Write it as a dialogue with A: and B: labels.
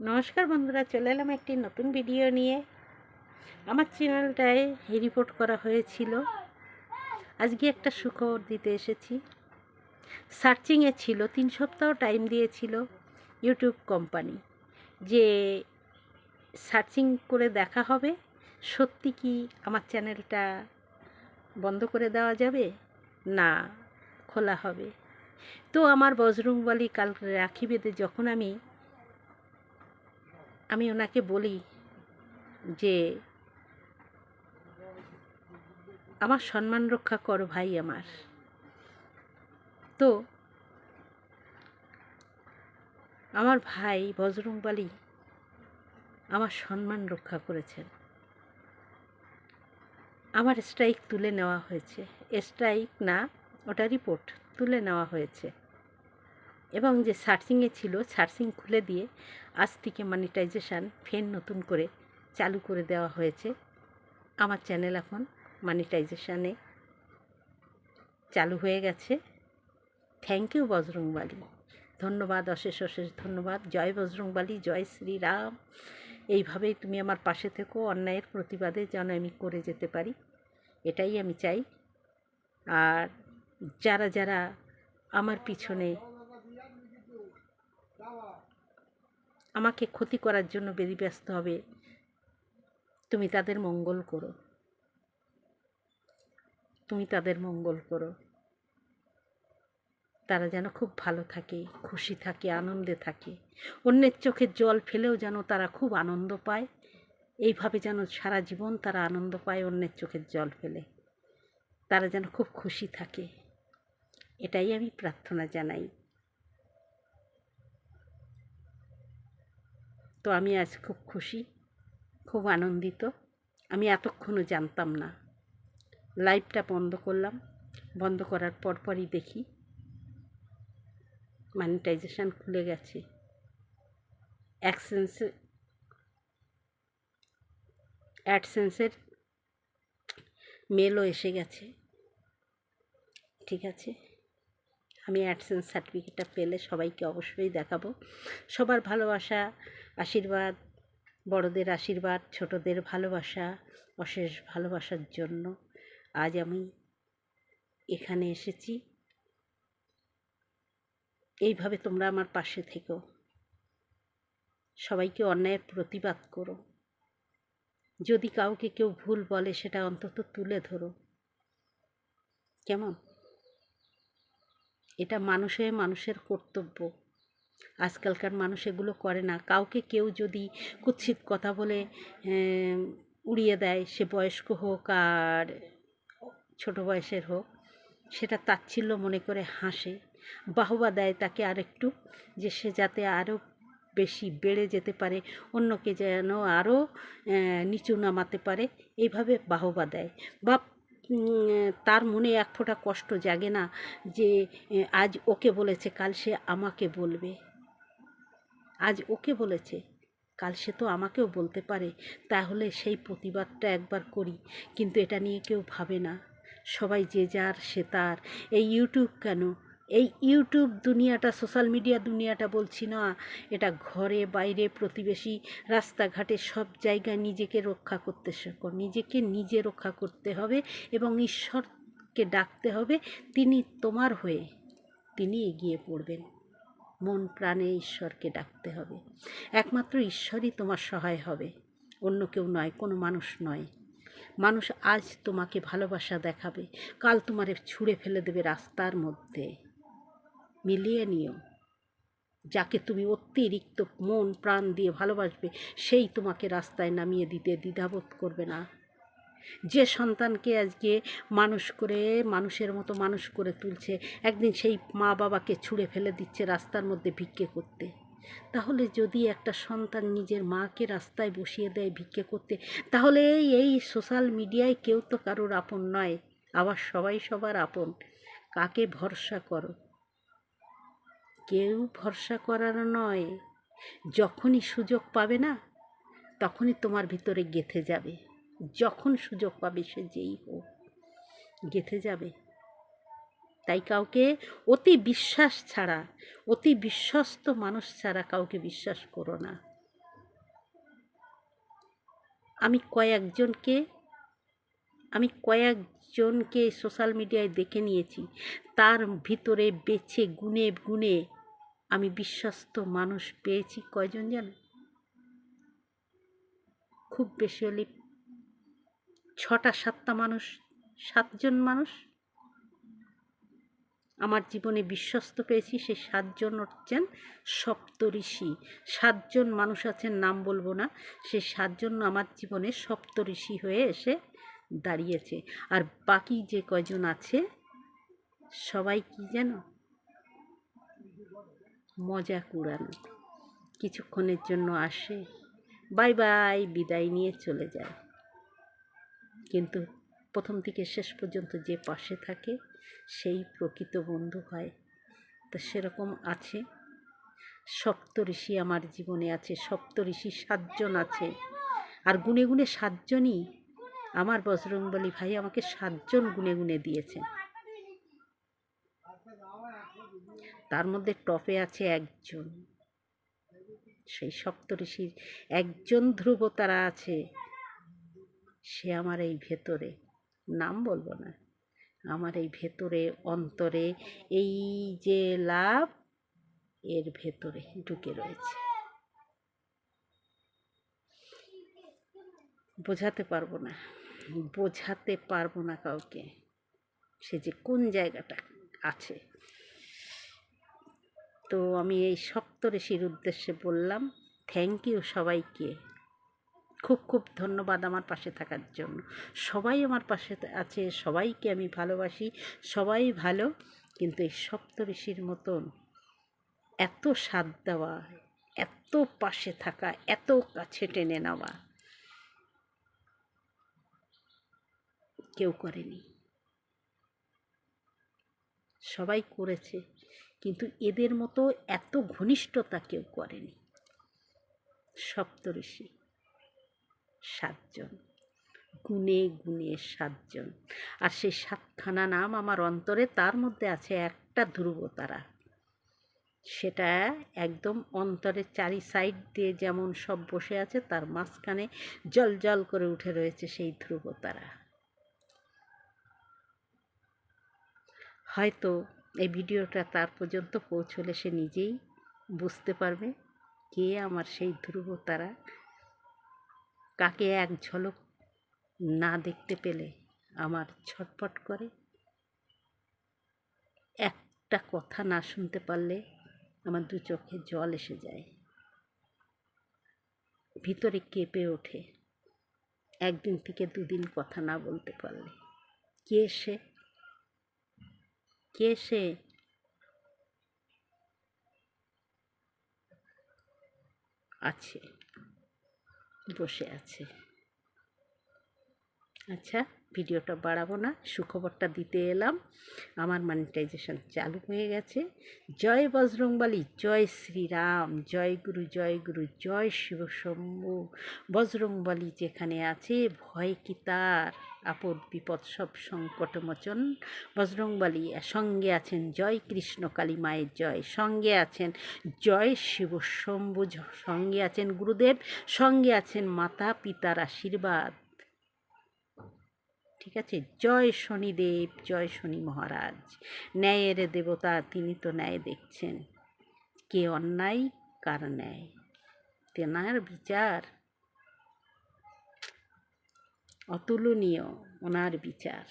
A: নমস্কার বন্ধুরা, চলে এলাম একটি নতুন ভিডিও নিয়ে। আমার চ্যানেলটায় রিপোর্ট করা হয়েছিল। আজকে একটা সুখবর দিতে এসেছি। সার্চিংয়ে ছিল, তিন সপ্তাহ টাইম দিয়েছিল ইউটিউব কোম্পানি যে সার্চিং করে দেখা হবে। সত্যি কি আমার চ্যানেলটা বন্ধ করে দেওয়া যাবে? না, খোলা হবে। তো আমার বজরংবলী কাল রাখি বেঁধে যখন আমি আমি ওনাকে বলি যে, আমার সম্মান রক্ষা করো ভাই আমার। তো, আমার ভাই বজরংবালি আমার সম্মান রক্ষা করেছেন। আমার স্ট্রাইক তুলে নেওয়া হয়েছে। স্ট্রাইক না, ওটা রিপোর্ট তুলে নেওয়া হয়েছে। এবং যে সার্চিংয়ে ছিল সার্চিং খুলে দিয়ে আজ থেকে মনিটাইজেশান ফের নতুন করে চালু করে দেওয়া হয়েছে। আমার চ্যানেল এখন মানিটাইজেশানে চালু হয়ে গেছে। Thank you Bajrangbali. ধন্যবাদ, অশেষ অশেষ ধন্যবাদ। জয় বজরংবালি, জয় শ্রীরাম। এইভাবেই তুমি আমার পাশে থেকো, অন্যায়ের প্রতিবাদে যেন আমি করে যেতে পারি। এটাই আমি চাই। আর যারা যারা আমার পিছনে আমাকে ক্ষতি করার জন্য বেরি ব্যস্ত হবে, তুমি তাদের মঙ্গল করো। তুমি তাদের মঙ্গল করো। তারা যেন খুব ভালো থাকে, খুশি থাকে, আনন্দে থাকে। অন্যের চোখের জল ফেলেও যেন তারা খুব আনন্দ পায়। এইভাবে যেন সারা জীবন তারা আনন্দ পায়, অন্যের চোখের জল ফেলে। তারা যেন খুব খুশি থাকে। এটাই আমি প্রার্থনা জানাই। তো আমি আজ খুব খুশি, খুব আনন্দিত। আমি এতক্ষণও জানতাম না। লাইভটা বন্ধ করলাম। বন্ধ করার পরপরই দেখি মনিটাইজেশান খুলে গেছে। অ্যাক্সেন্সে অ্যাডসেন্সের মেলও এসে গেছে। ঠিক আছে? আমি অ্যাডসেন্স সার্টিফিকেটটা পেলে সবাইকে অবশ্যই দেখাবো। সবার ভালোবাসা আশীর্বাদ, বড়দের আশীর্বাদ, ছোটদের ভালোবাসা, অশেষ ভালোবাসার জন্য। আজ আমি এখানে এসেছি। এইভাবে তোমরা আমার পাশে থেকো। সবাইকে অন্যায়ের প্রতিবাদ করো। যদি কাউকে কেউ ভুল বলে, সেটা অন্তত তুলে ধরো। কেমন? এটা মানুষে মানুষের কর্তব্য। আজকালকার মানুষ এগুলো করে না। কাউকে কেউ যদি কুৎসিত কথা বলে উড়িয়ে দেয়, সে বয়স্ক হোক আর ছোট বয়সের হোক, সেটা তাচ্ছিল্য মনে করে হাসে। বাহবা দেয় তাকে আরেকটু যে সে যাতে আরও বেশি বেড়ে যেতে পারে, অন্যকে যেন আরও নিচু নামাতে পারে। এইভাবে বাহবা দেয়। বা তার মনে এক ফোঁটা কষ্ট জাগে না যে আজ ওকে বলেছে, কাল সে আমাকে বলবে। আজ ওকে বলেছে, কাল সে তো আমাকেও বলতে পারে, তাহলে সেই প্রতিবাদটা একবার করি। কিন্তু এটা নিয়ে কেউ ভাবে না। সবাই যে যার, সে তার। এই ইউটিউব কেন? এই ইউটিউব দুনিয়াটা, সোশ্যাল মিডিয়া দুনিয়াটা বলছি না, এটা ঘরে, বাইরে, প্রতিবেশী, রাস্তাঘাটে সব জায়গায় নিজেকে রক্ষা করতে শেখো। নিজেকে নিজে রক্ষা করতে হবে এবং ঈশ্বরকে ডাকতে হবে। তিনি তোমার হয়ে তিনি এগিয়ে পড়বেন। মন প্রাণে ঈশ্বরকে ডাকতে হবে। একমাত্র ঈশ্বরই তোমার সহায় হবে। অন্য কেউ নয়, কোনো মানুষ নয়। মানুষ আজ তোমাকে ভালোবাসা দেখাবে। কাল তোমারে ছুঁড়ে ফেলে দেবে রাস্তার মধ্যে। মিলিয়ে নিও। যাকে তুমি অতিরিক্ত মন, প্রাণ দিয়ে ভালোবাসবে, সেই তোমাকে রাস্তায় নামিয়ে দিতে দ্বিধাবোধ করবে না। যে সন্তানকে আজকে মানুষ করে, মানুষের মতো মানুষ করে তুলছে, একদিন সেই মা বাবাকে ছুঁড়ে ফেলে দিচ্ছে রাস্তার মধ্যে ভিক্ষে করতে। তাহলে যদি একটা সন্তান নিজের মাকে রাস্তায় বসিয়ে দেয় ভিক্ষে করতে, তাহলে এই সোশ্যাল মিডিয়ায় কেউ তো কারোর আপন নয়। আবার সবাই সবার আপন। কাকে ভরসা করো? কেউ ভরসা করার নয়। যখনই সুযোগ পাবে না, তখনই তোমার ভিতরে গেথে যাবে। যখন সুযোগ পাবে সে যেই হোক, গেথে যাবে। তাই কাউকে অতি বিশ্বাস ছাড়া, অতি বিশ্বস্ত মানুষ ছাড়া কাউকে বিশ্বাস করো না। আমি কয়েকজনকে আমি কয়েকজনকে সোশ্যাল মিডিয়ায় দেখে নিয়েছি। তার ভিতরে বেছে, গুনে গুনে আমি বিশ্বস্ত মানুষ পেয়েছি কয়জন জানো? খুব বেশি হলে ছটা, সাতটা মানুষ, সাতজন মানুষ। আমার জীবনে বিশ্বস্ত পেয়েছি সেই সাতজন হচ্ছেন সপ্তঋষি সাতজন মানুষ আছেন, নাম বলব না। সেই সাতজন আমার জীবনে সপ্তঋষি হয়ে এসে দাঁড়িয়েছে। আর বাকি যে কয়জন আছে, সবাই কি যেন মজা কুড়ানো। কিছুক্ষণের জন্য আসে। বাই বাই, বিদায় নিয়ে চলে যায়। কিন্তু প্রথম থেকে শেষ পর্যন্ত যে পাশে থাকে, সেই প্রকৃত বন্ধু হয়। তো সেরকম আছে। সপ্তঋষি আমার জীবনে আছে সপ্তঋষি সাতজন আছে। আর গুনে গুনে সাতজনই আমার বজরংবলী ভাই আমাকে সাতজন গুনে গুনে দিয়েছে তার মধ্যে টপে আছে একজন। সেই সপ্তঋষির একজন ধ্রুবতারা আছে। সে আমার এই ভেতরে। নাম বলব না। আমার এই ভেতরে, অন্তরে, এই যে লাভ, এর ভেতরে ঢুকে রয়েছে। বোঝাতে পারব না। বোঝাতে পারব না কাউকে। সে যে কোন জায়গাটা আছে। তো আমি এই সপ্তঋষির উদ্দেশ্যে বললাম থ্যাংক ইউ সবাইকে। খুব খুব ধন্যবাদ আমার পাশে থাকার জন্য। সবাই আমার পাশে আছে, সবাইকে আমি ভালোবাসি, সবাই ভালো, কিন্তু এই সপ্তঋষির মতন এত স্বাদ দেওয়া, এত পাশে থাকা, এত কাছে টেনে নেওয়া কেউ করেনি। সবাই করেছে। কিন্তু এদের মতো এত ঘনিষ্ঠতা কেউ করেনি। সপ্তঋষি, সাতজন গুনে গুনে সাতজন। আর সেই সাতখানা নাম আমার অন্তরে, তার মধ্যে আছে একটা ধ্রুবতারা সেটা একদম অন্তরের চারি সাইড দিয়ে যেমন সব বসে আছে, তার মাঝখানে জল জল করে উঠে রয়েছে সেই ধ্রুবতারা হয়তো এই ভিডিওটা তার পর্যন্ত পৌঁছলে সে নিজেই বুঝতে পারবে কে আমার সেই ধ্রুবতারা। কাকে এক ঝলক না দেখতে পেলে আমার ছটপট করে। একটা কথা না শুনতে পারলে আমার দু চোখে জল এসে যায়। ভিতরে কেঁপে ওঠে। একদিন থেকে দুদিন কথা না বলতে পারলে। কে সে? কে সে? আছে। বসে আছে। আচ্ছা ভিডিওটা বাড়াবো না। সুখবরটা দিতে এলাম। আমার মানিটাইজেশন চালু হয়ে গেছে। জয় বজরংবলী, জয় শ্রীরাম, জয় গুরু জয় গুরু, জয় শিব শম্ভু বজরংবলী যেখানে আছে, ভয় কি তার? আপদ বিপদ সব সংকটমোচন বজরংবলী, সঙ্গে আছেন জয় কৃষ্ণ কালী মায়ের জয়। সঙ্গে আছেন জয় শিব শম্ভু সঙ্গে আছেন গুরুদেব, সঙ্গে আছেন মাতা পিতার আশীর্বাদ। ঠিক আছে? জয় শনিদেব, জয় শনি মহারাজ। ন্যায়ের দেবতা তিনি তো ন্যায় দেখছেন। কে অন্যায়, কার ন্যায়? তেনার বিচার। অতুলনীয় ওনার বিচার।